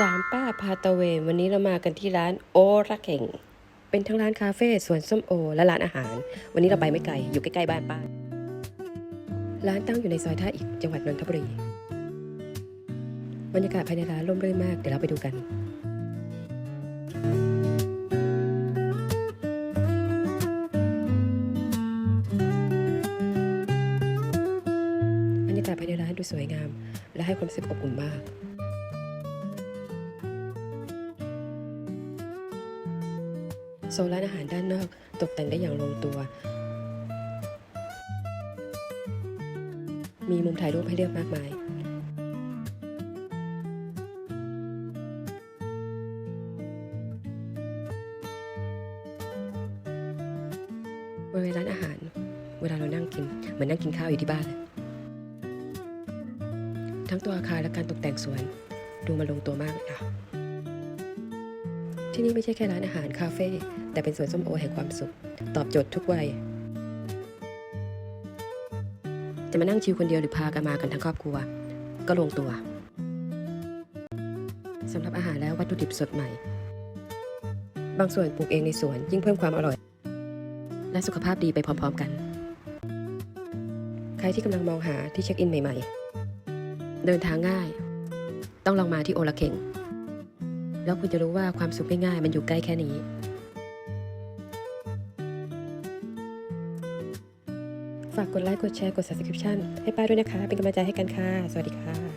สามป้าพาตะเวนวันนี้เรามากันที่ร้านโอระเข่ง เป็นทั้งร้านคาเฟ่สวนส้มโอ และร้านอาหาร วันนี้เราไปไม่ไกล อยู่ใกล้ๆบ้านป้า ร้านตั้งอยู่ในซอยท่าอิฐจังหวัดนนทบุรี บรรยากาศภายในร้านร่มรื่นมาก เดี๋ยวเราไปดูกัน บรรยากาศภายในร้านดูสวยงาม และให้ความรู้สึกอบอุ่นมาก โซนร้านอาหารด้านนอกตกแต่งได้อย่างลงตัว มีมุมถ่ายรูปให้เลือกมากมาย บริเวณร้านอาหาร เวลาเรานั่งกินเหมือนนั่งกินข้าวอยู่ที่บ้านเลยทั้งตัวอาคารและการตกแต่งสวน ดูมาลงตัวมากเลยค่ะ ที่นี่ไม่ใช่แค่ร้านอาหารคาเฟ่แต่เป็นสวนส้มโอแห่งความสุข ตอบโจทย์ทุกวัย จะมานั่งชิลคนเดียวหรือพากันมากันทั้งครอบครัว ก็ลงตัวสำหรับอาหารแล้ววัตถุดิบสดใหม่ บางส่วนปลูกเองในสวนยิ่งเพิ่มความอร่อย และสุขภาพดีไปพร้อมๆกัน ใครที่กำลังมองหาที่เช็คอินใหม่ ๆ เดินทางง่าย ต้องลองมาที่โอลาเข่ง แล้วคุณจะรู้ว่าความสุขง่ายๆมันอยู่ใกล้แค่นี้ฝากกดไลค์กดแชร์กด subscription ให้ป้าด้วยนะคะ เป็นกำลังใจให้กันค่ะ สวัสดีค่ะ